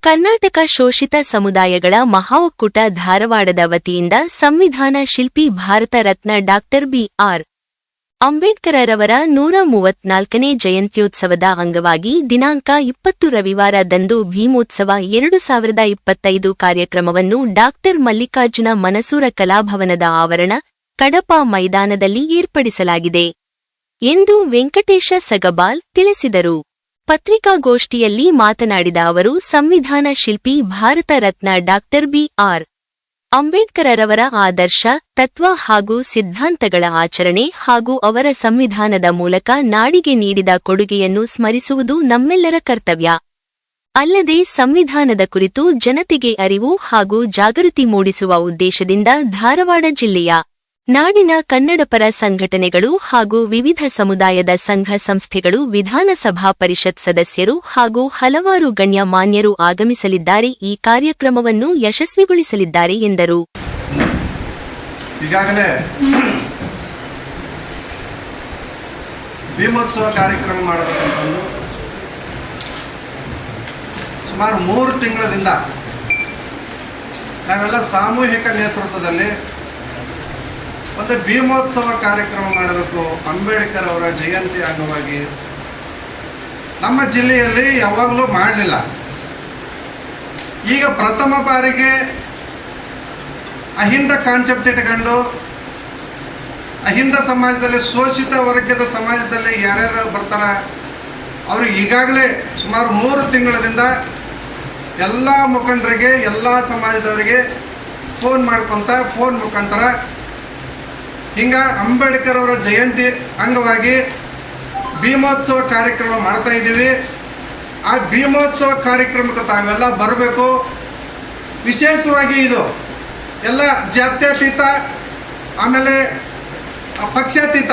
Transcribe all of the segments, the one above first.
ಕರ್ನಾಟಕ ಶೋಷಿತ ಸಮುದಾಯಗಳ ಮಹಾಒಕ್ಕೂಟ ಧಾರವಾಡದ ವತಿಯಿಂದ ಸಂವಿಧಾನ ಶಿಲ್ಪಿ ಭಾರತ ರತ್ನ ಡಾಕ್ಟರ್ ಬಿಆರ್. ಅಂಬೇಡ್ಕರರವರ ನೂರ ಮೂವತ್ನಾಲ್ಕನೇ ಜಯಂತ್ಯೋತ್ಸವದ ಅಂಗವಾಗಿ ದಿನಾಂಕ ಇಪ್ಪತ್ತು ರವಿವಾರದಂದು ಭೀಮೋತ್ಸವ ಎರಡು ಸಾವಿರದ ಇಪ್ಪತ್ತೈದು ಕಾರ್ಯಕ್ರಮವನ್ನು ಡಾಕ್ಟರ್ ಮಲ್ಲಿಕಾರ್ಜುನ ಮನಸೂರ ಕಲಾಭವನದ ಆವರಣ, ಕಡಪ ಮೈದಾನದಲ್ಲಿ ಏರ್ಪಡಿಸಲಾಗಿದೆ. ಎಂದು ವೆಂಕಟೇಶ ಸಗಬಾಲ್ ತಿಳಿಸಿದರು. ಪತ್ರಿಕಾಗೋಷ್ಠಿಯಲ್ಲಿ ಮಾತನಾಡಿದ ಅವರು, ಸಂವಿಧಾನ ಶಿಲ್ಪಿ ಭಾರತ ರತ್ನ ಡಾಕ್ಟರ್ ಬಿಆರ್ ಅಂಬೇಡ್ಕರರವರ ಆದರ್ಶ, ತತ್ವ ಹಾಗೂ ಸಿದ್ಧಾಂತಗಳ ಆಚರಣೆ ಹಾಗೂ ಅವರ ಸಂವಿಧಾನದ ಮೂಲಕ ನಾಡಿಗೆ ನೀಡಿದ ಕೊಡುಗೆಯನ್ನು ಸ್ಮರಿಸುವುದು ನಮ್ಮೆಲ್ಲರ ಕರ್ತವ್ಯ. ಅಲ್ಲದೆ ಸಂವಿಧಾನದ ಕುರಿತು ಜನತೆಗೆ ಅರಿವು ಹಾಗೂ ಜಾಗೃತಿ ಮೂಡಿಸುವ ಉದ್ದೇಶದಿಂದ ಧಾರವಾಡ ಜಿಲ್ಲೆಯ ನಾಡಿನ ಕನ್ನಡಪರ ಸಂಘಟನೆಗಳು ಹಾಗೂ ವಿವಿಧ ಸಮುದಾಯದ ಸಂಘ ಸಂಸ್ಥೆಗಳು ವಿಧಾನಸಭಾ ಪರಿಷತ್ ಸದಸ್ಯರು ಹಾಗೂ ಹಲವಾರು ಗಣ್ಯಮಾನ್ಯರು ಆಗಮಿಸಲಿದ್ದಾರೆ. ಈ ಕಾರ್ಯಕ್ರಮವನ್ನು ಯಶಸ್ವಿಗೊಳಿಸಲಿದ್ದಾರೆ ಎಂದರು. ಈಗಾಗಲೇ ಕಾರ್ಯಕ್ರಮ ಮಾಡಬೇಕಂತಂದು ಸುಮಾರು ಮೂರು ತಿಂಗಳಿಂದ ನಾವೆಲ್ಲ ಸಾಮೂಹಿಕ ನೇತೃತ್ವದಲ್ಲಿ ಒಂದು ಭೀಮೋತ್ಸವ ಕಾರ್ಯಕ್ರಮ ಮಾಡಬೇಕು. ಅಂಬೇಡ್ಕರ್ ಅವರ ಜಯಂತಿ ಅಂಗವಾಗಿ ನಮ್ಮ ಜಿಲ್ಲೆಯಲ್ಲಿ ಯಾವಾಗಲೂ ಮಾಡಲಿಲ್ಲ. ಈಗ ಪ್ರಥಮ ಬಾರಿಗೆ ಅಹಿಂದ ಕಾನ್ಸೆಪ್ಟ್ ಇಟ್ಕೊಂಡು ಅಹಿಂದ ಸಮಾಜದಲ್ಲಿ ಶೋಷಿತ ವರ್ಗದ ಸಮಾಜದಲ್ಲಿ ಯಾರ್ಯಾರು ಬರ್ತಾರ ಅವರು ಈಗಾಗಲೇ ಸುಮಾರು ಮೂರು ತಿಂಗಳಿಂದ ಎಲ್ಲ ಮುಖಂಡರಿಗೆ, ಎಲ್ಲ ಸಮಾಜದವರಿಗೆ ಫೋನ್ ಮಾಡ್ಕೊತ ಫೋನ್ ಮುಖಾಂತರ ಹಿಂಗ ಅಂಬೇಡ್ಕರ್ ಅವರ ಜಯಂತಿ ಅಂಗವಾಗಿ ಭೀಮೋತ್ಸವ ಕಾರ್ಯಕ್ರಮ ಮಾಡ್ತಾ ಇದ್ದೀವಿ. ಆ ಭೀಮೋತ್ಸವ ಕಾರ್ಯಕ್ರಮಕ್ಕೆ ತಾವೆಲ್ಲ ಬರಬೇಕು. ವಿಶೇಷವಾಗಿ ಇದು, ಎಲ್ಲ ಜಾತ್ಯತೀತ, ಆಮೇಲೆ ಪಕ್ಷಾತೀತ,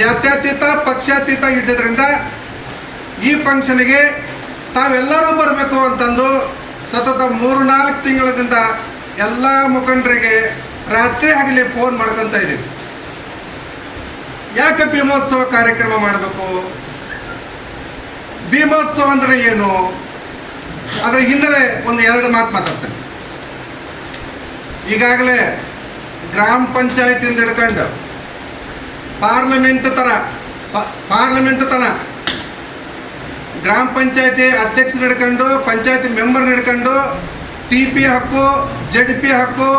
ಜಾತ್ಯತೀತ, ಪಕ್ಷಾತೀತ ಇದ್ದಿದ್ದರಿಂದ ಈ ಫಂಕ್ಷನ್ಗೆ ತಾವೆಲ್ಲರೂ ಬರಬೇಕು ಅಂತಂದು ಸತತ ಮೂರು ನಾಲ್ಕು ತಿಂಗಳಿಂದ ಎಲ್ಲ ಮುಖಂಡರಿಗೆ ರಾತ್ರಿ ಆಗಲಿ ಫೋನ್ ಮಾಡ್ಕೊತ ಇದ್ದೀವಿ. ಯಾಕೆ ಭೀಮೋತ್ಸವ ಕಾರ್ಯಕ್ರಮ ಮಾಡಬೇಕು? ಭೀಮೋತ್ಸವ ಅಂದರೆ ಏನು? ಅದರ ಹಿನ್ನೆಲೆ ಒಂದು ಎರಡು ಮಾತು ಮಾತಾಡ್ತೇನೆ. ಈಗಾಗಲೇ ಗ್ರಾಮ ಪಂಚಾಯತಿಂದ ಹಿಡ್ಕೊಂಡು ಪಾರ್ಲಿಮೆಂಟ್ ತರ ಪಾರ್ಲಿಮೆಂಟ್ ತನ ಗ್ರಾಮ ಪಂಚಾಯತಿ ಅಧ್ಯಕ್ಷ ಹಿಡ್ಕೊಂಡು, ಪಂಚಾಯತಿ ಮೆಂಬರ್ ಹಿಡ್ಕೊಂಡು, ಟಿ ಪಿ ಹಕ್ಕು ಜೆಡ್ ಪಿ ಹಕ್ಕು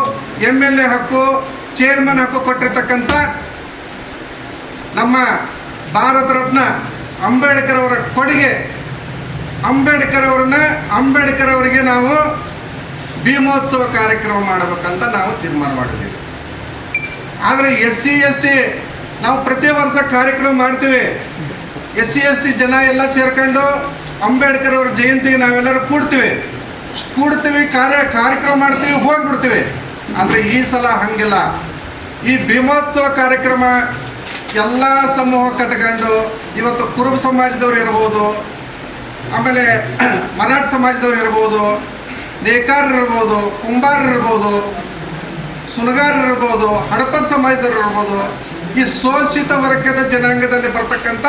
ಎಂ ಎಲ್ ಎ ಹಕ್ಕು ಚೇರ್ಮನ್ ಹಕ್ಕು ಕೊಟ್ಟಿರ್ತಕ್ಕಂಥ ನಮ್ಮ ಭಾರತ ರತ್ನ ಅಂಬೇಡ್ಕರ್ ಅವರ ಕೊಡುಗೆ. ಅಂಬೇಡ್ಕರ್ ಅವ್ರನ್ನ, ಅಂಬೇಡ್ಕರ್ ಅವರಿಗೆ ನಾವು ಭೀಮೋತ್ಸವ ಕಾರ್ಯಕ್ರಮ ಮಾಡಬೇಕಂತ ನಾವು ತೀರ್ಮಾನ ಮಾಡಿದ್ದೀವಿ. ಆದರೆ ಎಸ್ ಸಿ, ಎಸ್ ಟಿ, ನಾವು ಪ್ರತಿ ವರ್ಷ ಕಾರ್ಯಕ್ರಮ ಮಾಡ್ತೀವಿ. ಎಸ್ ಸಿ, ಎಸ್ ಟಿ ಜನ ಎಲ್ಲ ಸೇರ್ಕೊಂಡು ಅಂಬೇಡ್ಕರ್ ಅವ್ರ ಜಯಂತಿಗೆ ನಾವೆಲ್ಲರೂ ಕೂಡ್ತೀವಿ. ಕೂಡ್ತೀವಿ, ಕಾರ್ಯ ಕಾರ್ಯಕ್ರಮ ಮಾಡ್ತೀವಿ, ಹೋಗ್ಬಿಡ್ತೀವಿ. ಆದರೆ ಈ ಸಲ ಹಂಗಿಲ್ಲ. ಈ ಭೀಮೋತ್ಸವ ಕಾರ್ಯಕ್ರಮ ಎಲ್ಲ ಸಮೂಹ ಕಟ್ಕೊಂಡು ಇವತ್ತು ಕುರುಬ ಸಮಾಜದವ್ರು ಇರ್ಬೋದು, ಆಮೇಲೆ ಮರಾಠ ಸಮಾಜದವ್ರು ಇರ್ಬೋದು ನೇಕಾರರು ಇರ್ಬೋದು ಕುಂಬಾರರು ಇರ್ಬೋದು ಸುನಗಾರರು ಇರ್ಬೋದು ಹಡಪದ ಸಮಾಜದವ್ರು ಇರ್ಬೋದು, ಈ ಶೋಷಿತ ವರ್ಗದ ಜನಾಂಗದಲ್ಲಿ ಬರ್ತಕ್ಕಂಥ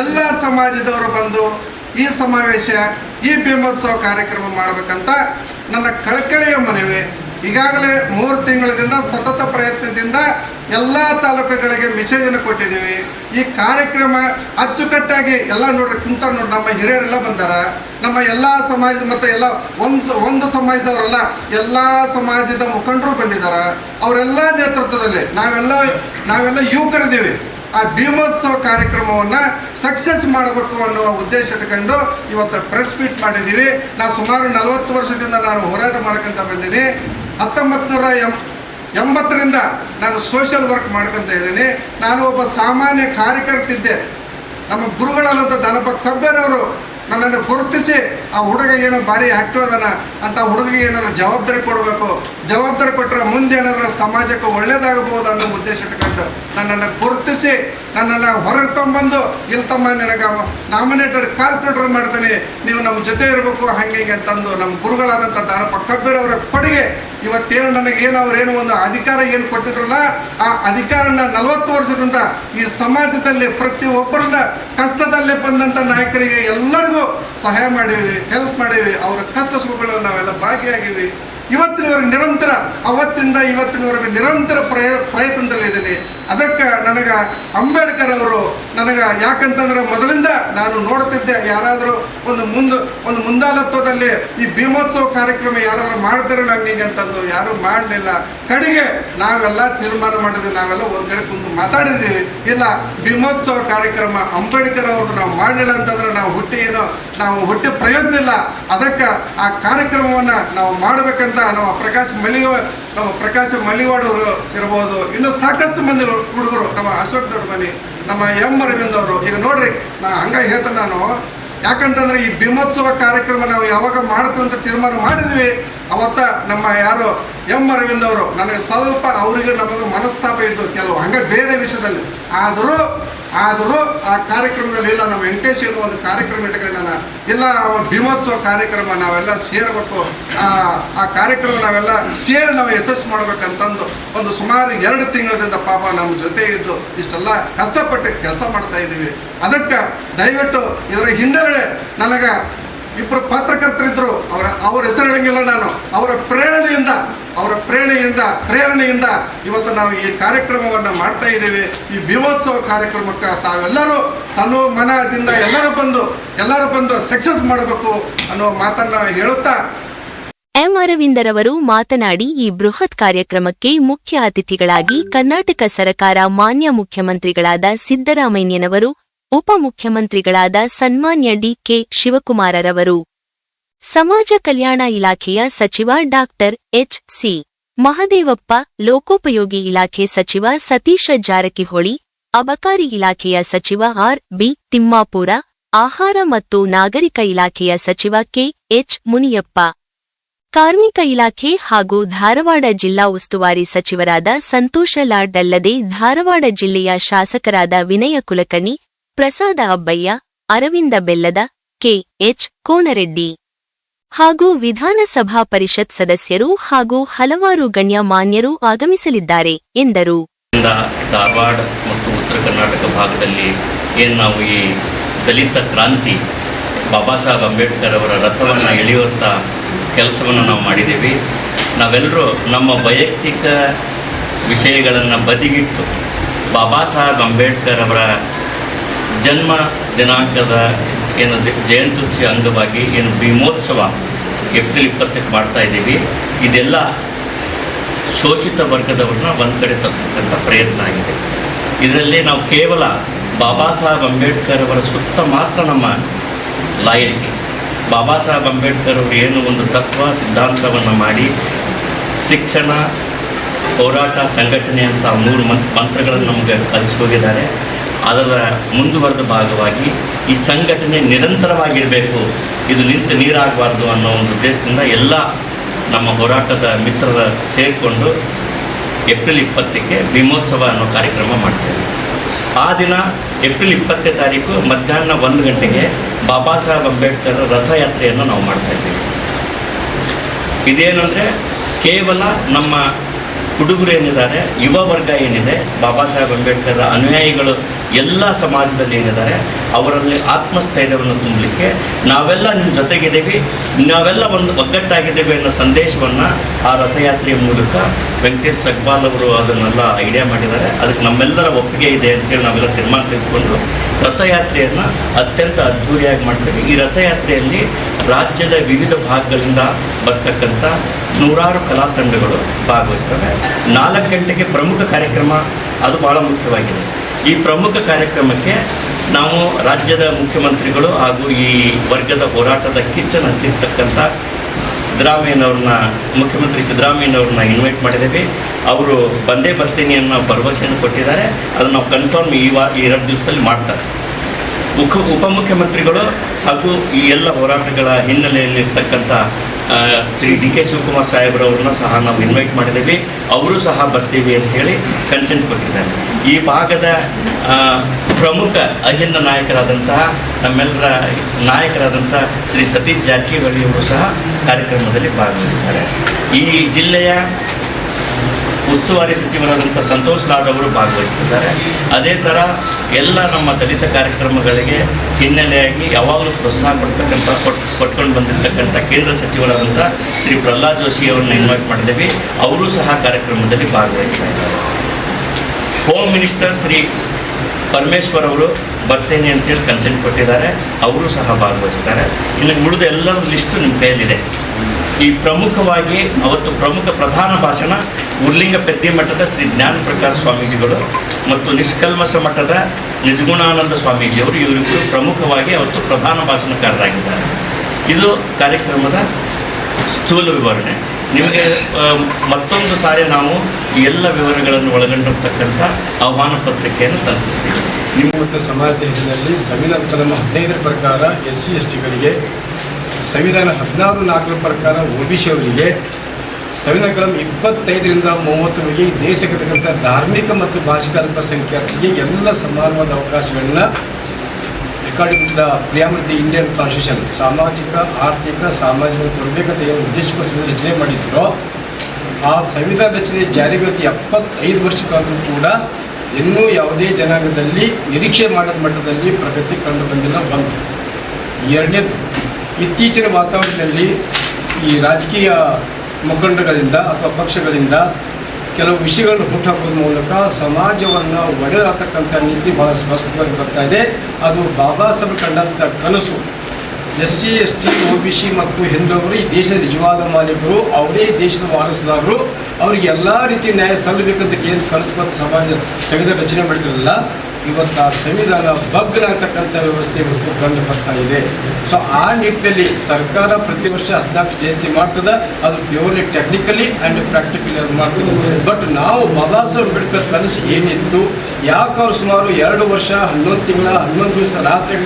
ಎಲ್ಲ ಸಮಾಜದವರು ಬಂದು ಈ ಸಮಾವೇಶ, ಈ ಭೀಮೋತ್ಸವ ಕಾರ್ಯಕ್ರಮ ಮಾಡಬೇಕಂತ ನನ್ನ ಕಳಕಳಿಯ ಮನವಿ. ಈಗಾಗಲೇ ಮೂರು ತಿಂಗಳಿಂದ ಸತತ ಪ್ರಯತ್ನದಿಂದ ಎಲ್ಲ ತಾಲೂಕುಗಳಿಗೆ ಮೆಸೇಜನ್ನು ಕೊಟ್ಟಿದ್ದೀವಿ. ಈ ಕಾರ್ಯಕ್ರಮ ಅಚ್ಚುಕಟ್ಟಾಗಿ ಎಲ್ಲ ನೋಡ್ರಿ ಕುಂತ ನೋಡಿ ನಮ್ಮ ಹಿರಿಯರೆಲ್ಲ ಬಂದಾರ. ನಮ್ಮ ಎಲ್ಲ ಸಮಾಜ ಮತ್ತು ಎಲ್ಲ ಒಂದು ಒಂದು ಸಮಾಜದವರೆಲ್ಲ ಎಲ್ಲ ಸಮಾಜದ ಮುಖಂಡರು ಬಂದಿದ್ದಾರೆ ಅವರೆಲ್ಲ ನೇತೃತ್ವದಲ್ಲಿ ನಾವೆಲ್ಲ ನಾವೆಲ್ಲ ಯುವಕರಿದ್ದೀವಿ. ಆ ಭೀಮೋತ್ಸವ ಕಾರ್ಯಕ್ರಮವನ್ನು ಸಕ್ಸಸ್ ಮಾಡಬೇಕು ಅನ್ನುವ ಉದ್ದೇಶ ಇಟ್ಕೊಂಡು ಇವತ್ತು ಪ್ರೆಸ್ ಮೀಟ್ ಮಾಡಿದ್ದೀವಿ. ನಾನು ಸುಮಾರು ನಲವತ್ತು ವರ್ಷದಿಂದ ನಾನು ಹೋರಾಟ ಮಾಡ್ಕೊಂತ ಬಂದೀನಿ. ಹತ್ತೊಂಬತ್ತು ನೂರ ಎಂ, ಎಂಬತ್ತರಿಂದ ನಾನು ಸೋಷಿಯಲ್ ವರ್ಕ್ ಮಾಡ್ಕೊಂತ ಹೇಳೀನಿ ನಾನು ಒಬ್ಬ ಸಾಮಾನ್ಯ ಕಾರ್ಯಕರ್ತಿದ್ದೆ. ನಮ್ಮ ಗುರುಗಳಾದಂಥ ದನಪ ಕಬ್ಬೆರವರು ನನ್ನನ್ನು ಗುರುತಿಸಿ ಆ ಹುಡುಗ ಏನೋ ಭಾರಿ ಅದಾನ ಅಂತ ಹುಡುಗಿಗೆ ಏನಾದ್ರು ಜವಾಬ್ದಾರಿ ಕೊಡಬೇಕು. ಜವಾಬ್ದಾರಿ ಕೊಟ್ಟರೆ ಮುಂದೆ ಏನಾದ್ರು ಸಮಾಜಕ್ಕೆ ಒಳ್ಳೇದಾಗಬಹುದು ಅನ್ನೋ ಉದ್ದೇಶ ಇಟ್ಕೊಂಡು ನನ್ನನ್ನು ಗುರುತಿಸಿ ನನ್ನನ್ನು ಹೊರಗೆ ತೊಗೊಂಬಂದು ಇಲ್ಲಿ ತಮ್ಮ ನಿನಗೆ ನಾಮಿನೇಟೆಡ್ ಕಾರ್ಪೊರೇಟರ್ ಮಾಡ್ತೀನಿ. ನೀವು ನಮ್ಮ ಜೊತೆ ಇರಬೇಕು, ಹಂಗೆ ಹೀಗೆ ಅಂತಂದು ನಮ್ಮ ಗುರುಗಳಾದಂಥ ದಾನಪ್ಪ ಕಬ್ಬೀರವರ ಕೊಡುಗೆ ಇವತ್ತೇನು ನನಗೆ ಏನು ಅವ್ರೇನು ಒಂದು ಅಧಿಕಾರ ಏನು ಕೊಟ್ಟಿದ್ರಲ್ಲ, ಆ ಅಧಿಕಾರನ ನಲವತ್ತು ವರ್ಷದಿಂದ ಈ ಸಮಾಜದಲ್ಲಿ ಪ್ರತಿ ಒಬ್ಬರನ್ನ ಕಷ್ಟದಲ್ಲಿ ಬಂದಂಥ ನಾಯಕರಿಗೆ ಎಲ್ಲರಿಗೂ ಸಹಾಯ ಮಾಡೀವಿ ಹೆಲ್ಪ್ ಮಾಡೀವಿ ಅವರ ಕಷ್ಟ ಸುಖಗಳಲ್ಲಿ ನಾವೆಲ್ಲ ಭಾಗಿಯಾಗಿವಿ ಇವತ್ತಿನವರೆಗೆ ನಿರಂತರ, ಅವತ್ತಿಂದ ಇವತ್ತಿನವರೆಗೆ ನಿರಂತರ ಪ್ರಯ, ಪ್ರಯತ್ನದಲ್ಲಿದ್ದೀನಿ. ಅದಕ್ಕೆ ನನಗೆ ಅಂಬೇಡ್ಕರ್ ಅವರು ನನಗೆ ಯಾಕಂತಂದ್ರೆ ಮೊದಲಿಂದ ನಾನು ನೋಡ್ತಿದ್ದೆ ಯಾರಾದರೂ ಒಂದು ಮುಂದೆ, ಒಂದು ಮುಂದಾಳತ್ವದಲ್ಲಿ ಈ ಭೀಮೋತ್ಸವ ಕಾರ್ಯಕ್ರಮ ಯಾರಾದರೂ ಮಾಡ್ತಾರೆ ನಂಗೆ ಅಂತಂದು ಯಾರು ಮಾಡಲಿಲ್ಲ. ಕಡೆಗೆ ನಾವೆಲ್ಲ ತೀರ್ಮಾನ ಮಾಡಿದ್ವಿ, ನಾವೆಲ್ಲ ಒಂದು ಕಡೆ ಕುಂತು ಮಾತಾಡಿದ್ದೀವಿ ಇಲ್ಲ, ಭೀಮೋತ್ಸವ ಕಾರ್ಯಕ್ರಮ ಅಂಬೇಡ್ಕರ್ ಅವ್ರದ್ದು ನಾವು ಮಾಡಲಿಲ್ಲ ಅಂತಂದ್ರೆ ನಾವು ಹುಟ್ಟಿ ಏನು, ನಾವು ಹುಟ್ಟಿ ಪ್ರಯೋಜನ ಇಲ್ಲ. ಅದಕ್ಕೆ ಆ ಕಾರ್ಯಕ್ರಮವನ್ನು ನಾವು ಮಾಡಬೇಕಂತ ನಾವು ಪ್ರಕಾಶ್ ಮಲ್ಲಿಗ ನಮ್ಮ ಪ್ರಕಾಶ್ ಮಲ್ಲಿವಾಡ್ ಅವರು ಇರ್ಬೋದು ಇನ್ನು ಸಾಕಷ್ಟು ಮಂದಿ ಹುಡುಗರು ನಮ್ಮ ಅಶೋಕ್ ದೊಡ್ಡಮನಿ ನಮ್ಮ ಎಂ ಅರವಿಂದ್ ಅವರು. ಈಗ ನೋಡ್ರಿ, ನಾ ಹಂಗ ಹೇಳ್ತ ನಾನು, ಯಾಕಂತಂದ್ರೆ ಈ ಭೀಮೋತ್ಸವ ಕಾರ್ಯಕ್ರಮ ನಾವು ಯಾವಾಗ ಮಾಡ್ತೀವಿ ಅಂತ ತೀರ್ಮಾನ ಮಾಡಿದ್ವಿ. ಅವತ್ತ ನಮ್ಮ ಯಾರು ಎಂ ಅರವಿಂದ್ ಅವರು, ನನಗೆ ಸ್ವಲ್ಪ ಅವರಿಗೆ ನಮಗೆ ಮನಸ್ತಾಪ ಇದ್ದು ಕೆಲವು, ಹಂಗೆ ಬೇರೆ ವಿಷಯದಲ್ಲಿ. ಆದರೂ ಆದರೂ ಆ ಕಾರ್ಯಕ್ರಮದಲ್ಲಿ ಇಲ್ಲ ನಮ್ಮ ವೆಂಕಟೇಶ್ ಏನೋ ಒಂದು ಕಾರ್ಯಕ್ರಮ ಇಟ್ಕೊಂಡಾನ ಇಲ್ಲ ಭೀಮೋತ್ಸವ ಕಾರ್ಯಕ್ರಮ ನಾವೆಲ್ಲ ಸೇರಬೇಕು. ಆ ಆ ಕಾರ್ಯಕ್ರಮ ನಾವೆಲ್ಲ ಸೇರಿ ನಾವು ಯಶಸ್ಸು ಮಾಡ್ಬೇಕಂತಂದು ಒಂದು ಸುಮಾರು ಎರಡು ತಿಂಗಳಿಂದ ಪಾಪ ನಮ್ಮ ಜೊತೆ ಇದ್ದು ಇಷ್ಟೆಲ್ಲ ಕಷ್ಟಪಟ್ಟು ಕೆಲಸ ಮಾಡ್ತಾ ಇದ್ದೀವಿ. ಅದಕ್ಕೆ ದಯವಿಟ್ಟು ಇದರ ಹಿನ್ನೆಲೆ ನನಗೆ ಇಬ್ಬರು ಪತ್ರಕರ್ತರಿದ್ದರು ಅವರ, ಅವ್ರ ಹೆಸರು ಹೇಳಂಗಿಲ್ಲ ನಾನು. ಅವರ ಪ್ರೇರಣೆಯಿಂದ ಅವರ ಪ್ರೇರಣೆಯಿಂದ ಪ್ರೇರಣೆಯಿಂದ ಇವತ್ತು ನಾವು ಈ ಕಾರ್ಯಕ್ರಮವನ್ನು ಮಾಡ್ತಾ ಇದ್ದೇವೆ. ಈ ಭೀಮೋತ್ಸವ ಕಾರ್ಯಕ್ರಮಕ್ಕೆ ತಾವೆಲ್ಲರೂ ತನ್ನ ಮನದಿಂದ ಎಲ್ಲರೂ ಬಂದು ಎಲ್ಲರೂ ಬಂದು ಸಕ್ಸಸ್ ಮಾಡಬೇಕು ಅನ್ನೋ ಮಾತನ್ನ ಹೇಳುತ್ತಾ? ಎಂ ಅರವಿಂದರವರು ಮಾತನಾಡಿ, ಈ ಬೃಹತ್ ಕಾರ್ಯಕ್ರಮಕ್ಕೆ ಮುಖ್ಯ ಅತಿಥಿಗಳಾಗಿ ಕರ್ನಾಟಕ ಸರಕಾರ ಮಾನ್ಯ ಮುಖ್ಯಮಂತ್ರಿಗಳಾದ ಸಿದ್ದರಾಮಯ್ಯನವರು ಉಪಮುಖ್ಯಮಂತ್ರಿಗಳಾದ ಸನ್ಮಾನ್ಯ ಡಿಕೆ ಶಿವಕುಮಾರರವರು. ಸಮಾಜ ಕಲ್ಯಾಣ ಇಲಾಖೆಯ ಸಚಿವ ಡಾಕ್ಟರ್ ಎಚ್ ಸಿ ಮಹದೇವಪ್ಪ, ಲೋಕೋಪಯೋಗಿ ಇಲಾಖೆ ಸಚಿವ ಸತೀಶ ಜಾರಕಿಹೊಳಿ, ಅಬಕಾರಿ ಇಲಾಖೆಯ ಸಚಿವ ಆರ್ ಬಿ ತಿಮ್ಮಾಪುರ, ಆಹಾರ ಮತ್ತು ನಾಗರಿಕ ಇಲಾಖೆಯ ಸಚಿವ ಕೆ ಎಚ್ ಮುನಿಯಪ್ಪ. ಕಾರ್ಮಿಕ ಇಲಾಖೆ ಹಾಗೂ ಧಾರವಾಡ ಜಿಲ್ಲಾ ಉಸ್ತುವಾರಿ ಸಚಿವರಾದ ಸಂತೋಷ ಲಾಡ್ ಅಲ್ಲದೆ ಧಾರವಾಡ ಜಿಲ್ಲೆಯ ಶಾಸಕರಾದ ವಿನಯ ಕುಲಕರ್ಣಿ, ಪ್ರಸಾದ ಅಬ್ಬಯ್ಯ, ಅರವಿಂದ ಬೆಲ್ಲದ, ಕೆ ಎಚ್ ಕೋನರೆಡ್ಡಿ. ಹಾಗೂ ವಿಧಾನಸಭಾ ಪರಿಷತ್ ಸದಸ್ಯರು ಹಾಗೂ ಹಲವಾರು ಗಣ್ಯ ಮಾನ್ಯರು ಆಗಮಿಸಲಿದ್ದಾರೆ, ಎಂದರು. ಧಾರವಾಡ ಮತ್ತು ಉತ್ತರ ಕರ್ನಾಟಕ ಭಾಗದಲ್ಲಿ ಏನು ನಾವು ಈ ದಲಿತ ಕ್ರಾಂತಿ ಬಾಬಾ ಸಾಹೇಬ್ ಅಂಬೇಡ್ಕರ್ ಅವರ ರಥವನ್ನು ಎಳೆಯುವಂಥ ಕೆಲಸವನ್ನು ನಾವು ಮಾಡಿದ್ದೀವಿ. ನಾವೆಲ್ಲರೂ ನಮ್ಮ ವೈಯಕ್ತಿಕ ವಿಷಯಗಳನ್ನು ಬದಿಗಿಟ್ಟು ಬಾಬಾ ಸಾಹೇಬ್ ಅಂಬೇಡ್ಕರ್ ಅವರ ಜನ್ಮ ದಿನಾಂಕದ ಏನು ಜಯಂತ್ಯುತ್ಸವ ಅಂಗವಾಗಿ ಏನು ಭೀಮೋತ್ಸವ ಏಪ್ರಿಲ್ ಇಪ್ಪತ್ತಕ್ಕೆ ಮಾಡ್ತಾ ಇದ್ದೀವಿ. ಇದೆಲ್ಲ ಶೋಷಿತ ವರ್ಗದವ್ರನ್ನ ಒಂದು ಕಡೆ ತರ್ತಕ್ಕಂಥ ಪ್ರಯತ್ನ ಆಗಿದೆ. ಇದರಲ್ಲಿ ನಾವು ಕೇವಲ ಬಾಬಾ ಸಾಹೇಬ್ ಅಂಬೇಡ್ಕರ್ ಅವರ ಸುತ್ತ ಮಾತ್ರ ನಮ್ಮ ಲಾಯಲ್ಟಿ. ಬಾಬಾ ಸಾಹೇಬ್ ಅಂಬೇಡ್ಕರ್ ಅವರು ಏನು ಒಂದು ತತ್ವ, ಸಿದ್ಧಾಂತವನ್ನು ಮಾಡಿ ಶಿಕ್ಷಣ, ಹೋರಾಟ, ಸಂಘಟನೆ ಅಂತ ಮೂರು ಮಂತ್ ಮಂತ್ರಗಳನ್ನು ನಮಗೆ ಕಲಿಸ್ಕೋಗಿದ್ದಾರೆ ಅದರ ಮುಂದುವರೆದ ಭಾಗವಾಗಿ ಈ ಸಂಘಟನೆ ನಿರಂತರವಾಗಿರಬೇಕು. ಇದು ನಿಂತು ನೀರಾಗಬಾರ್ದು ಅನ್ನೋ ಒಂದು ಉದ್ದೇಶದಿಂದ ಎಲ್ಲ ನಮ್ಮ ಹೋರಾಟದ ಮಿತ್ರರ ಸೇರಿಕೊಂಡು ಏಪ್ರಿಲ್ ಇಪ್ಪತ್ತಕ್ಕೆ ಭೀಮೋತ್ಸವ ಅನ್ನೋ ಕಾರ್ಯಕ್ರಮ ಮಾಡ್ತೇವೆ. ಆ ದಿನ ಏಪ್ರಿಲ್ ಇಪ್ಪತ್ತನೇ ತಾರೀಕು ಮಧ್ಯಾಹ್ನ ಒಂದು ಗಂಟೆಗೆ ಬಾಬಾ ಸಾಹೇಬ್ ಅಂಬೇಡ್ಕರ್ ರಥಯಾತ್ರೆಯನ್ನು ನಾವು ಮಾಡ್ತಾ ಇದ್ದೀವಿ. ಇದೇನೆಂದರೆ ಕೇವಲ ನಮ್ಮ ಹುಡುಗರು ಏನಿದ್ದಾರೆ, ಯುವ ವರ್ಗ ಏನಿದೆ, ಬಾಬಾ ಸಾಹೇಬ್ ಅಂಬೇಡ್ಕರ್ ಅನುಯಾಯಿಗಳು ಎಲ್ಲ ಸಮಾಜದಲ್ಲಿ ಏನಿದ್ದಾರೆ, ಅವರಲ್ಲಿ ಆತ್ಮಸ್ಥೈರ್ಯವನ್ನು ತುಂಬಲಿಕ್ಕೆ ನಾವೆಲ್ಲ ನಿಮ್ಮ ಜೊತೆಗಿದ್ದೀವಿ, ನಾವೆಲ್ಲ ಒಂದು ಒಗ್ಗಟ್ಟಾಗಿದ್ದೇವೆ ಅನ್ನೋ ಸಂದೇಶವನ್ನು ಆ ರಥಯಾತ್ರೆಯ ಮೂಲಕ ವೆಂಕಟೇಶ್ ಸಗ್ವಾಲ್ ಅವರು ಅದನ್ನೆಲ್ಲ ಐಡಿಯಾ ಮಾಡಿದ್ದಾರೆ. ಅದಕ್ಕೆ ನಮ್ಮೆಲ್ಲರ ಒಪ್ಪಿಗೆ ಇದೆ ಅಂತೇಳಿ ನಾವೆಲ್ಲ ತೀರ್ಮಾನ ತೆಗೆದುಕೊಂಡು ರಥಯಾತ್ರೆಯನ್ನು ಅತ್ಯಂತ ಅದ್ಧೂರಿಯಾಗಿ ಮಾಡ್ತೀವಿ. ಈ ರಥಯಾತ್ರೆಯಲ್ಲಿ ರಾಜ್ಯದ ವಿವಿಧ ಭಾಗಗಳಿಂದ ಬರ್ತಕ್ಕಂಥ ನೂರಾರು ಕಲಾ ತಂಡಗಳು ಭಾಗವಹಿಸ್ತವೆ. ನಾಲ್ಕು ಗಂಟೆಗೆ ಪ್ರಮುಖ ಕಾರ್ಯಕ್ರಮ, ಅದು ಭಾಳ ಮುಖ್ಯವಾಗಿದೆ. ಈ ಪ್ರಮುಖ ಕಾರ್ಯಕ್ರಮಕ್ಕೆ ನಾವು ರಾಜ್ಯದ ಮುಖ್ಯಮಂತ್ರಿಗಳು ಹಾಗೂ ಈ ವರ್ಗದ ಹೋರಾಟದ ಕಿಚ್ಚನ್ ಹತ್ತಿರ್ತಕ್ಕಂಥ ಸಿದ್ದರಾಮಯ್ಯನವ್ರನ್ನ, ಮುಖ್ಯಮಂತ್ರಿ ಸಿದ್ದರಾಮಯ್ಯನವ್ರನ್ನ ಇನ್ವೈಟ್ ಮಾಡಿದ್ದೇವೆ. ಅವರು ಬಂದೇ ಬರ್ತೀನಿ ಅನ್ನೋ ಭರವಸೆಯನ್ನು ಕೊಟ್ಟಿದ್ದಾರೆ. ಅದನ್ನು ನಾವು ಕನ್ಫರ್ಮ್ ಈ ವಾ ಎರಡು ದಿವಸದಲ್ಲಿ ಮಾಡ್ತಾರೆ. ಮುಖ ಉಪಮುಖ್ಯಮಂತ್ರಿಗಳು ಹಾಗೂ ಈ ಎಲ್ಲ ಹೋರಾಟಗಳ ಹಿನ್ನೆಲೆಯಲ್ಲಿರ್ತಕ್ಕಂಥ ಶ್ರೀ ಡಿ ಕೆ ಶಿವಕುಮಾರ್ ಸಾಹೇಬ್ರವ್ರನ್ನ ಸಹ ನಾವು ಇನ್ವೈಟ್ ಮಾಡಿದ್ದೀವಿ. ಅವರು ಸಹ ಬರ್ತೀವಿ ಅಂತ ಹೇಳಿ ಕನ್ಸೆಂಟ್ ಕೊಟ್ಟಿದ್ದಾರೆ. ಈ ಭಾಗದ ಪ್ರಮುಖ ಅಹಿಂದ ನಾಯಕರಾದಂತಹ ನಮ್ಮೆಲ್ಲರ ನಾಯಕರಾದಂತಹ ಶ್ರೀ ಸತೀಶ್ ಜಾರಕಿಹೊಳಿ ಸಹ ಕಾರ್ಯಕ್ರಮದಲ್ಲಿ ಭಾಗವಹಿಸ್ತಾರೆ. ಈ ಜಿಲ್ಲೆಯ ಉಸ್ತುವಾರಿ ಸಚಿವರಾದಂಥ ಸಂತೋಷ್ ಲಾಡ್ ಅವರು ಭಾಗವಹಿಸ್ತಿದ್ದಾರೆ. ಅದೇ ಥರ ಎಲ್ಲ ನಮ್ಮ ದಲಿತ ಕಾರ್ಯಕ್ರಮಗಳಿಗೆ ಹಿನ್ನೆಲೆಯಾಗಿ ಯಾವಾಗಲೂ ಪ್ರೋತ್ಸಾಹ ಕೊಡ್ತಕ್ಕಂಥ ಕೊಟ್, ಕೊಟ್ಕೊಂಡು ಬಂದಿರತಕ್ಕಂಥ ಕೇಂದ್ರ ಸಚಿವರಾದಂಥ ಶ್ರೀ ಪ್ರಹ್ಲಾದ್ ಜೋಶಿ ಅವರನ್ನು ಇನ್ವೈಟ್ ಮಾಡಿದ್ದೀವಿ. ಅವರು ಸಹ ಕಾರ್ಯಕ್ರಮದಲ್ಲಿ ಭಾಗವಹಿಸ್ತಾ ಇದ್ದಾರೆ. ಹೋಮ್ ಮಿನಿಸ್ಟರ್ ಶ್ರೀ ಪರಮೇಶ್ವರ್ ಅವರು ಬರ್ತೇನೆ ಅಂತೇಳಿ ಕನ್ಸೆಂಟ್ ಕೊಟ್ಟಿದ್ದಾರೆ. ಅವರು ಸಹ ಭಾಗವಹಿಸ್ತಾರೆ. ಇನ್ನು ಉಳಿದ ಎಲ್ಲರ ಲಿಸ್ಟು ನಿಮ್ಮ ಕೈಯಲ್ಲಿದೆ. ಈ ಪ್ರಮುಖವಾಗಿ ಅವತ್ತು ಪ್ರಮುಖ ಪ್ರಧಾನ ಭಾಷಣ ಉರ್ಲಿಂಗ ಪೆದ್ದಿ ಮಠದ ಶ್ರೀ ಜ್ಞಾನ ಪ್ರಕಾಶ್ ಸ್ವಾಮೀಜಿಗಳು ಮತ್ತು ನಿಷ್ಕಲ್ಮಶ ಮಠದ ನಿಜಗುಣಾನಂದ ಸ್ವಾಮೀಜಿಯವರು ಇವರಿಬ್ಬರು ಪ್ರಮುಖವಾಗಿ ಅವತ್ತು ಪ್ರಧಾನ ಭಾಷಣಕಾರರಾಗಿದ್ದಾರೆ. ಇದು ಕಾರ್ಯಕ್ರಮದ ಸ್ಥೂಲ ವಿವರಣೆ. ನಿಮಗೆ ಮತ್ತೊಂದು ಸಾರಿ ನಾವು ಎಲ್ಲ ವಿವರಗಳನ್ನು ಒಳಗೊಂಡಿರ್ತಕ್ಕಂಥ ಆಹ್ವಾನ ಪತ್ರಿಕೆಯನ್ನು ತಲುಪಿಸ್ತೀವಿ. ನಿಮ್ಮ ಮತ್ತು ಸಮಾಜ ದೇಶದಲ್ಲಿ ಸಂವಿಧಾನ ಹದಿನೈದರ ಪ್ರಕಾರ ಎಸ್ ಸಿ ಎಸ್ ಟಿಗಳಿಗೆ ಸಂವಿಧಾನ ಹದಿನಾರು ನಾಲ್ಕರ ಪ್ರಕಾರ ಒ ಬಿ ಸಿ ಅವರಿಗೆ ಸಂವಿಧಾನ ಕಲಂ ಇಪ್ಪತ್ತೈದರಿಂದ ಮೂವತ್ತರವರೆಗೆ ಈ ತಕ್ಕಂಥ ಧಾರ್ಮಿಕ ಮತ್ತು ಭಾಷಿಕ ಅಲ್ಪಸಂಖ್ಯಾತರಿಗೆ ಎಲ್ಲ ಸಮಾನವಾದ ಅವಕಾಶಗಳನ್ನ according to the Indian constitution ಸಾಮಾಜಿಕ, ಆರ್ಥಿಕ, ಸಾಮಾಜಿಕ ಕೊಡಬೇಕಂತ ಏನು ಉದ್ದೇಶಕ್ಕೆ ಸಂವಿಧಾನ ರಚನೆ ಮಾಡಿದ್ರು. ಆ ಸಂವಿಧಾನ ರಚನೆ ಜಾರಿಗೊತ್ತಿ ಎಪ್ಪತ್ತೈದು ವರ್ಷಕ್ಕಾದರೂ ಕೂಡ ಇನ್ನೂ ಯಾವುದೇ ಜನಾಂಗದಲ್ಲಿ ನಿರೀಕ್ಷೆ ಮಾಡಿದ ಮಟ್ಟದಲ್ಲಿ ಪ್ರಗತಿ ಕಂಡು ಬಂದಿಲ್ಲ ಬಂತು ಎರಡನೇದು, ಇತ್ತೀಚಿನ ವಾತಾವರಣದಲ್ಲಿ ಈ ರಾಜಕೀಯ ಮುಖಂಡಗಳಿಂದ ಅಥವಾ ಪಕ್ಷಗಳಿಂದ ಕೆಲವು ವಿಷಯಗಳನ್ನು ಹುಟ್ಟುಹಾಕೋದ್ರ ಮೂಲಕ ಸಮಾಜವನ್ನು ಒಡೆದಾತಕ್ಕಂಥ ನೀತಿ ಬಹಳ ಸ್ಪಷ್ಟವಾಗಿ ಬರ್ತಾ ಇದೆ. ಅದು ಬಾಬಾ ಸಾಹೇಬ್ ಕಂಡಂಥ ಕನಸು. S C S T O B C ಮತ್ತು ಹಿಂದುಳಿದವರು ಈ ದೇಶದ ನಿಜವಾದ ಮಾಲೀಕರು. ಅವರೇ ದೇಶದ ವಾರಸುದಾರರು. ಅವ್ರಿಗೆ ಎಲ್ಲ ರೀತಿ ನ್ಯಾಯ ಸಲ್ಲಬೇಕಂತ ಕೇಂದ್ರ ಕನಸು ಮತ್ತು ಸಮಾಜ ಸಂವಿಧಾನ ರಚನೆ ಮಾಡಿದ್ರಲ್ಲ ಇವತ್ತು ಆ ಸಂವಿಧಾನ ಭಗ್ನಾಗ್ತಕ್ಕಂಥ ವ್ಯವಸ್ಥೆ ಇವತ್ತು ಕಂಡು ಬರ್ತಾ ಇದೆ. ಸೊ ಆ ನಿಟ್ಟಿನಲ್ಲಿ ಸರ್ಕಾರ ಪ್ರತಿ ವರ್ಷ ಹದಿನಾಲ್ಕು ಜಯಂತಿ ಮಾಡ್ತದೆ. ಅದು ಪ್ಯೂರ್ಲಿ ಟೆಕ್ನಿಕಲಿ ಆ್ಯಂಡ್ ಪ್ರಾಕ್ಟಿಕಲಿ ಅದು ಮಾಡ್ತದೆ. ಬಟ್ ನಾವು ಬಾಬಾ ಸಾಹೇಬ್ ಅಂಬೇಡ್ಕರ್ ಕನಸು ಏನಿತ್ತು? ಯಾಕೆ ಅವ್ರು ಸುಮಾರು ಎರಡು ವರ್ಷ, ಹನ್ನೊಂದು ತಿಂಗಳ, ಹನ್ನೊಂದು ದಿವಸ ರಾತ್ರಿ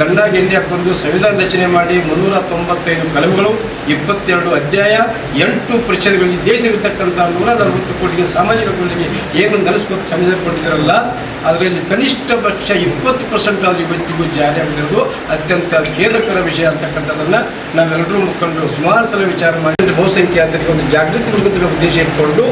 ಕನ್ನಡ ಇಂಡಿಯಾ ಹಾಕೊಂಡು ಸಂವಿಧಾನ ರಚನೆ ಮಾಡಿ ಮುನ್ನೂರ ತೊಂಬತ್ತೈದು ಕಲಮಗಳು ಇಪ್ಪತ್ತೆರಡು ಅಧ್ಯಾಯ, ಎಂಟು ಪರಿಚ್ಛೇದಗಳಿಗೆ ದೇಶವಿರ್ತಕ್ಕಂಥ ನೂರ ನಲವತ್ತು ಕೋಟಿಗೆ ಸಾಮಾಜಿಕ ಕೋಟಿಗೆ ಏನು ನಡೆಸ್ಬೇಕು ಸಂವಿಧಾನ ಕೊಟ್ಟಿದ್ದಾರಲ್ಲ, ಅದರಲ್ಲಿ ಕನಿಷ್ಠ ಪಕ್ಷ ಇಪ್ಪತ್ತು ಪರ್ಸೆಂಟ್ ಆದರೂ ಇವತ್ತಿಗೂ ಜಾರಿ ಆಗದಿರೋದು ಅತ್ಯಂತ ಖೇದಕರ ವಿಷಯ ಅಂತಕ್ಕಂಥದ್ದನ್ನು ನಾವೆಲ್ಲರೂ ಮುಖಂಡರು ಸುಮಾರು ಸಲ ವಿಚಾರ ಮಾಡಿ ಬಹುಸಂಖ್ಯಾತರಿಗೆ ಒಂದು ಜಾಗೃತಿ ಮೂಡಿಸುವ ಉದ್ದೇಶ ಇಟ್ಕೊಂಡು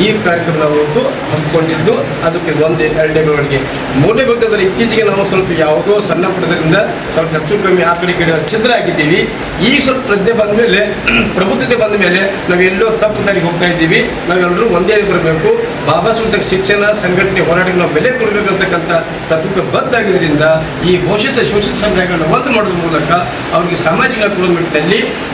ಈ ಕಾರ್ಯಕ್ರಮ ಅವತ್ತು ಹಮ್ಮಿಕೊಂಡಿದ್ದು. ಅದಕ್ಕೆ ಒಂದು ಎರಡನೇ ಬೆಳವಣಿಗೆ. ಮೂರನೇ ಬೆಳವಣಿಗೆ ಇತ್ತೀಚೆಗೆ ನಾವು ಸ್ವಲ್ಪ ಯಾವುದೋ ಸಣ್ಣ ಪುಟ್ಟದ್ರಿಂದ ಸ್ವಲ್ಪ ಹೆಚ್ಚು ಕಮ್ಮಿ ಆ ಕಡೆ ಕಡೆ ಚಿತ್ರ ಆಗಿದ್ದೀವಿ. ಈ ಸ್ವಲ್ಪ ಪ್ರಜ್ಞೆ ಬಂದ ಮೇಲೆ, ಪ್ರಬುದ್ಧತೆ ಬಂದ ಮೇಲೆ ನಾವೆಲ್ಲೋ ತಪ್ಪು ತಾರಿಗೆ ಹೋಗ್ತಾ ಇದ್ದೀವಿ. ನಾವೆಲ್ಲರೂ ಒಂದೇ ಬರಬೇಕು ಬಾಬಾ ಸಾಹೇಬ್ ಶಿಕ್ಷಣ ಸಂಘಟನೆ ಹೋರಾಟಕ್ಕೆ ನಾವು ಬೆಲೆ ಕೊಡಬೇಕಂತಕ್ಕಂಥ ತತ್ವಕ್ಕೆ ಬದ್ಧಾಗಿದ್ದರಿಂದ ಈ ಘೋಷಿತ ಶೋಷಿತ ಸಮುದಾಯಗಳನ್ನ ಒಂದು ಮಾಡೋದ್ರ ಮೂಲಕ ಅವ್ರಿಗೆ ಸಾಮಾಜಿಕ ಕೊಡೋ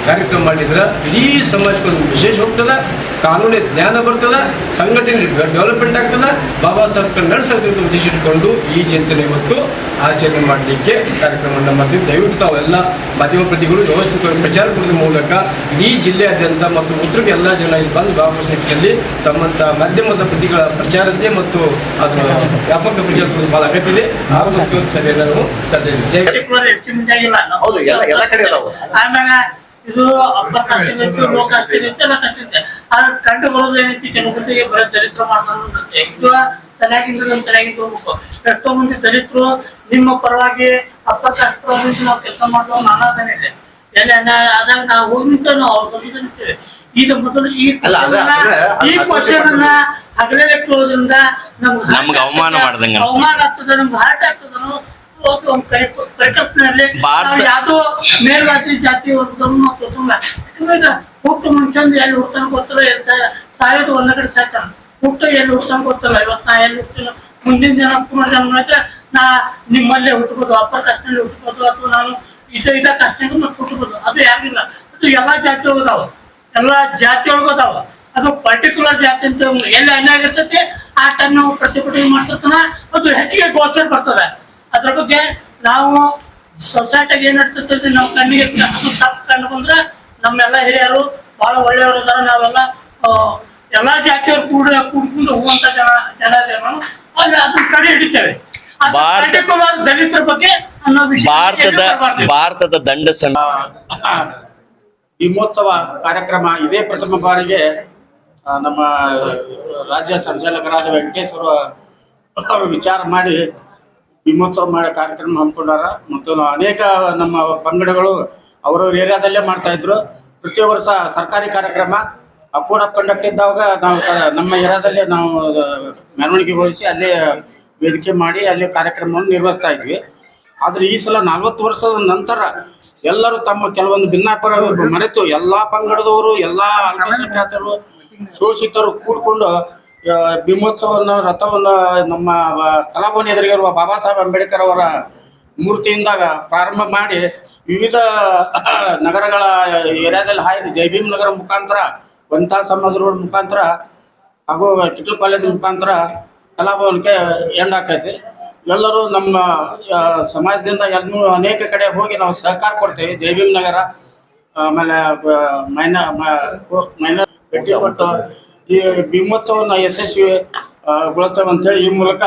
ಕಾರ್ಯಕ್ರಮ ಮಾಡಿದ್ರೆ ಇಡೀ ಸಮಾಜಕ್ಕೆ ಒಂದು ವಿಶೇಷ ಹೋಗ್ತದೆ, ಕಾನೂನಿನ ಜ್ಞಾನ ಬರ್ತದೆ ಸಂಘಟನೆ ಡೆವಲಪ್ಮೆಂಟ್ ಆಗ್ತದೆ, ಬಾಬಾ ಸಾಹೇಬ್ ನಡೆಸೋದ್ರಿಂದ ಉದ್ದೇಶ ಇಟ್ಕೊಂಡು ಈ ಜಂತನೆ ಇವತ್ತು ಆಚರಣೆ ಮಾಡಲಿಕ್ಕೆ ಕಾರ್ಯಕ್ರಮವನ್ನು ಮಾಡ್ತೀವಿ ದಯವಿಟ್ಟು ತಾವೆಲ್ಲ ಮಾಧ್ಯಮ ಪ್ರತಿಗಳು ವ್ಯವಸ್ಥಿತವಾಗಿ ಪ್ರಚಾರ ಕೊಡೋದ್ರ ಮೂಲಕ ಇಡೀ ಜಿಲ್ಲೆಯಾದ್ಯಂತ ಮತ್ತು ಉತ್ತರಕ್ಕೆ ಎಲ್ಲ ಜನ ಇಲ್ಲಿ ಬಂದು ಭಾಗವಹಿಸಲಿ ತಮ್ಮಂಥ ಮಾಧ್ಯಮದ ಪ್ರತಿಗಳ ಪ್ರಚಾರತೆ ಮತ್ತು ಅದರ ವ್ಯಾಪಕ ಪ್ರಚಾರ ಕೊಡೋದು ಬಹಳ ಅಗತ್ಯ ಇದೆ ಆ ಒಂದು ಸಭೆಯನ್ನು ನಾವು ಕರೆದಿದ್ದೀವಿ ಜೈ ಪರ್ಟಿಕ್ಯುಲರ್ ಹೌದು ಎಲ್ಲ ಎಲ್ಲ ಕಡೆ ಅದಾವು. ಆಮೇಲೆ ಇದು ಎಲ್ಲ ಇರುತ್ತೆ ಆದ್ರೆ ಕಂಡು ಬರೋದು ಏನೈತಿ ಕೆಲವೊಂದಿಗೆ ಬರೀ ದರಿದ್ರ ಮಾಡ್ತಾರೆ ಇದು ತಲೆಯಾಗಿಂದ ನಮ್ಮ ತಲೆಯಾಗಿಂದ ಹೋಗ್ಬೇಕು ಎಷ್ಟೋ ಮಂದಿ ದಲಿತರು ನಿಮ್ಮ ಪರವಾಗಿ ಅಪ್ಪ ಕಷ್ಟ ನಾವು ಕೆಲಸ ಮಾಡುವ ಇದೆ ಎಲ್ಲ ಅದಾಗ ನಾವು ಹೋಗಿ ನಿಂತ ನಾವು ಅವ್ರ ಬಂದು ನಿಂತೇವೆ ಈಗ ಮೊದಲು ಈ ಈ ಕ್ವಶನ್ ಹಗಲೇ ವ್ಯಕ್ತಿರೋದ್ರಿಂದ ನಮ್ಗೆ ಅವಮಾನ ಮಾಡ್ದಂಗೆ. ಅವಮಾನ ಆಗ್ತದೆ ನಮ್ಗೆ ಹಾರ್ಟ್ ಆಗ್ತದೆ ಅನ್ನೋ ಒಂದು ಒಂದು ಪರಿ- ಪರಿಕಲ್ಪನೆಯಲ್ಲಿ ಭಾರತ- ನಾವು ಯಾವ್ದೋ ಮೇಲ್ಜಾತಿ ಜಾತಿ ವರ್ಗದವ್ರು ನಾವು ತೋರ್ಸಲ್ಲ. ಹುಟ್ಟು ಮನುಷ್ಯಂದು ಎಲ್ಲಿ ಹುಡ್ತಾನ ಗೊತ್ತಿಲ್ಲ ಸಾವಿರದ ಒಂದ್ ಕಡೆ ಸಾಯ್ತಾನ ಹುಟ್ಟು ಎಲ್ಲಿ ಹುಟ್ಟಂಗ್ ಗೊತ್ತಲ್ಲ ಇವತ್ ನಾ ಎಲ್ಲಿ ಹುಟ್ಟಿಲ್ಲ ಮುಂದಿನ ದಿನ ಪುನರ್ ಜನ್ಮ ನಾ ನಿಮ್ಮಲ್ಲೇ ಹುಟ್ಟಬಹುದು ಅಪ್ಪ ಕಷ್ಟದಲ್ಲಿ ಹುಟ್ಟಬಹುದು ಅಥವಾ ನಾನು ಇದ ಇದ ಮತ್ತೆ ಹುಟ್ಟಬಹುದು ಅದು ಯಾರಿಲ್ಲ ಅದು ಎಲ್ಲಾ ಜಾತಿ ಒಳಗದಾವ ಎಲ್ಲಾ ಜಾತಿ ಒಳಗದಾವ ಅದು ಪರ್ಟಿಕ್ಯುಲರ್ ಜಾತಿ ಅಂತ ಎಲ್ಲಿ ಅನ್ಯಾಯ ಆಗಿರ್ತೈತಿ ಆ ಟೈಮ್ ನಾವು ಪ್ರತಿಭಟನೆ ಮಾಡ್ತಿರ್ತಾನ, ಅದು ಹೆಚ್ಚಿಗೆ ಗೋಚರ ಬರ್ತದೆ. ಅದ್ರ ಬಗ್ಗೆ ನಾವು ಸೊಸೈಟಿಗೆ ಏನ್ ನಡ್ತಿರ್ತೈತಿ ನಾವು ಕಣ್ಣಿಗೆ ಅದು ತಪ್ಪು ಕಂಡು ಬಂದ್ರೆ ನಮ್ಮೆಲ್ಲ ಹಿರಿಯರು ಬಹಳ ಒಳ್ಳೆಯವರು ಇದಾರೆ ನಾವೆಲ್ಲ ಎಲ್ಲಾ ಜಾತಿಯವರು ಕೂಡ ಕೂಡ್ಕೊಂಡು ಹೋಗುವಂತ ಜನ ಜನ ಜನರು ಅಲ್ಲಿ ಅದನ್ನ ತಡೆ ಹಿಡಿತೇವೆ. ಭಾರತ- ದಲಿತರ ಬಗ್ಗೆ ಅನ್ನೋ ವಿಷಯ ಭಾರತದ ಭಾರತದ ದಂಡ ಸಂ ಭೀಮೋತ್ಸವ ಕಾರ್ಯಕ್ರಮ ಇದೇ ಪ್ರಥಮ ಬಾರಿಗೆ ನಮ್ಮ ರಾಜ್ಯ ಸಂಚಾಲಕರಾದ ವೆಂಕಟೇಶ್ವರ ಅವರು ವಿಚಾರ ಮಾಡಿ ಭೀಮೋತ್ಸವ ಮಾಡೋ ಕಾರ್ಯಕ್ರಮ ಹಮ್ಮಿಕೊಂಡಾರ. ಮತ್ತು ಅನೇಕ ನಮ್ಮ ಪಂಗಡಗಳು ಅವರವ್ರ ಏರಿಯಾದಲ್ಲೇ ಮಾಡ್ತಾ ಇದ್ರು. ಪ್ರತಿ ವರ್ಷ ಸರ್ಕಾರಿ ಕಾರ್ಯಕ್ರಮ ಆ ಕೋಡ್ ಕಂಡಕ್ಟ್ ಇದ್ದಾಗ ನಾವು ನಮ್ಮ ಏರಿಯಾದಲ್ಲೇ ನಾವು ಮೆರವಣಿಗೆಗೊಳಿಸಿ ಅಲ್ಲೇ ವೇದಿಕೆ ಮಾಡಿ ಅಲ್ಲಿ ಕಾರ್ಯಕ್ರಮವನ್ನು ನಿರ್ವಹಿಸ್ತಾ ಇದ್ವಿ. ಆದ್ರೆ ಈ ಸಲ ನಲ್ವತ್ತು ವರ್ಷದ ನಂತರ ಎಲ್ಲರೂ ತಮ್ಮ ಕೆಲವೊಂದು ಭಿನ್ನಾಪರ ಮರೆತು ಎಲ್ಲಾ ಪಂಗಡದವರು, ಎಲ್ಲಾ ಅಲ್ಪಸಂಖ್ಯಾತರು, ಶೋಷಿತರು ಕೂಡ್ಕೊಂಡು ಭೀಮೋತ್ಸವವನ್ನು ರಥವನ್ನು ನಮ್ಮ ಕಲಾಭವನ ಎದುರಿಗಿರುವ ಬಾಬಾ ಸಾಹೇಬ್ ಅಂಬೇಡ್ಕರ್ ಅವರ ಮೂರ್ತಿಯಿಂದಾಗ ಪ್ರಾರಂಭ ಮಾಡಿ ವಿವಿಧ ನಗರಗಳ ಏರಿಯಾದಲ್ಲಿ ಹಾಯ್ದು ಜೈ ಭೀಮ್ ನಗರ ಮುಖಾಂತರ ವಂತಾ ಸಮಾಜ ರೋಡ್ ಮುಖಾಂತರ ಹಾಗೂ ಕಿಟ್ಲು ಕಾಲೇಜ್ ಮುಖಾಂತರ ಕಲಾಭವನಕ್ಕೆ ಎಂಡ್ ಆಕೈತಿ ಎಲ್ಲರೂ ನಮ್ಮ ಸಮಾಜದಿಂದ ಎಲ್ಲೂ ಅನೇಕ ಕಡೆ ಹೋಗಿ ನಾವು ಸಹಕಾರ ಕೊಡ್ತೇವೆ. ಜೈ ಭೀಮ್ ನಗರ, ಆಮೇಲೆ ಮೈನ ಮೈನ ಭೇಟಿ ಕೊಟ್ಟು ಈ ಭೀಮೋತ್ಸವನ ಯಶಸ್ವಿ ಗೊಳಿಸ್ತೇವೆ ಅಂತೇಳಿ ಈ ಮೂಲಕ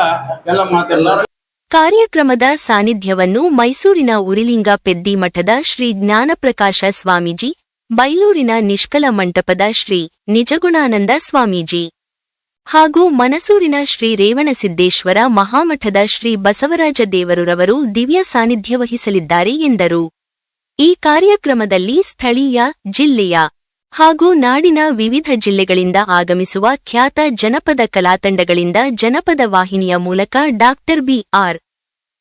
ಎಲ್ಲ ಮಾತೆಲ್ಲರೂ ಕಾರ್ಯಕ್ರಮದ ಸಾನ್ನಿಧ್ಯವನ್ನು ಮೈಸೂರಿನ ಉರಿಲಿಂಗ ಪೆದ್ದಿ ಮಠದ ಶ್ರೀ ಜ್ಞಾನಪ್ರಕಾಶ ಸ್ವಾಮೀಜಿ ಬೈಲೂರಿನ ನಿಷ್ಕಲ ಮಂಟಪದ ಶ್ರೀ ನಿಜಗುಣಾನಂದ ಸ್ವಾಮೀಜಿ ಹಾಗೂ ಮನಸೂರಿನ ಶ್ರೀ ರೇವಣಸಿದ್ದೇಶ್ವರ ಮಹಾಮಠದ ಶ್ರೀ ಬಸವರಾಜ ದೇವರುರವರು ದಿವ್ಯ ಸಾನ್ನಿಧ್ಯ ವಹಿಸಲಿದ್ದಾರೆ ಎಂದರು. ಈ ಕಾರ್ಯಕ್ರಮದಲ್ಲಿ ಸ್ಥಳೀಯ, ಜಿಲ್ಲೆಯ ಹಾಗೂ ನಾಡಿನ ವಿವಿಧ ಜಿಲ್ಲೆಗಳಿಂದ ಆಗಮಿಸುವ ಖ್ಯಾತ ಜನಪದ ಕಲಾತಂಡಗಳಿಂದ ಜನಪದ ವಾಹಿನಿಯ ಮೂಲಕ ಡಾಕ್ಟರ್ ಬಿಆರ್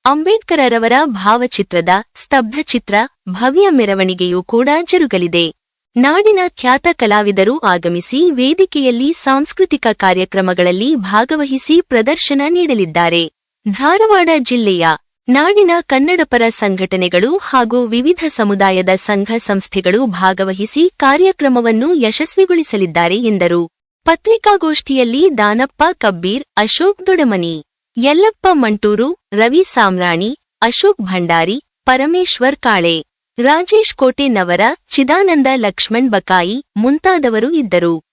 ಅಂಬೇಡ್ಕರರವರ ಭಾವಚಿತ್ರದ ಸ್ತಬ್ಧಚಿತ್ರ ಭವ್ಯ ಮೆರವಣಿಗೆಯೂ ಕೂಡ ಜರುಗಲಿದೆ. ನಾಡಿನ ಖ್ಯಾತ ಕಲಾವಿದರು ಆಗಮಿಸಿ ವೇದಿಕೆಯಲ್ಲಿ ಸಾಂಸ್ಕೃತಿಕ ಕಾರ್ಯಕ್ರಮಗಳಲ್ಲಿ ಭಾಗವಹಿಸಿ ಪ್ರದರ್ಶನ ನೀಡಲಿದ್ದಾರೆ. ಧಾರವಾಡ ಜಿಲ್ಲೆಯ ನಾಡಿನ ಕನ್ನಡಪರ ಸಂಘಟನೆಗಳು ಹಾಗೂ ವಿವಿಧ ಸಮುದಾಯದ ಸಂಘ ಸಂಸ್ಥೆಗಳು ಭಾಗವಹಿಸಿ ಕಾರ್ಯಕ್ರಮವನ್ನು ಯಶಸ್ವಿಗೊಳಿಸಲಿದ್ದಾರೆ ಎಂದರು. ಪತ್ರಿಕಾಗೋಷ್ಠಿಯಲ್ಲಿ ದಾನಪ್ಪ ಕಬ್ಬೀರ್, ಅಶೋಕ್ ದೊಡಮನಿ, ಯಲ್ಲಪ್ಪ ಮಂಟೂರು, ರವಿ ಸಾಮ್ರಾಣಿ, ಅಶೋಕ್ ಭಂಡಾರಿ, ಪರಮೇಶ್ವರ್ ಕಾಳೆ. ರಾಜೇಶ್ ಕೋಟೆನವರ ಚಿದಾನಂದ ಲಕ್ಷ್ಮಣ್ ಬಕಾಯಿ ಮುಂತಾದವರು ಇದ್ದರು.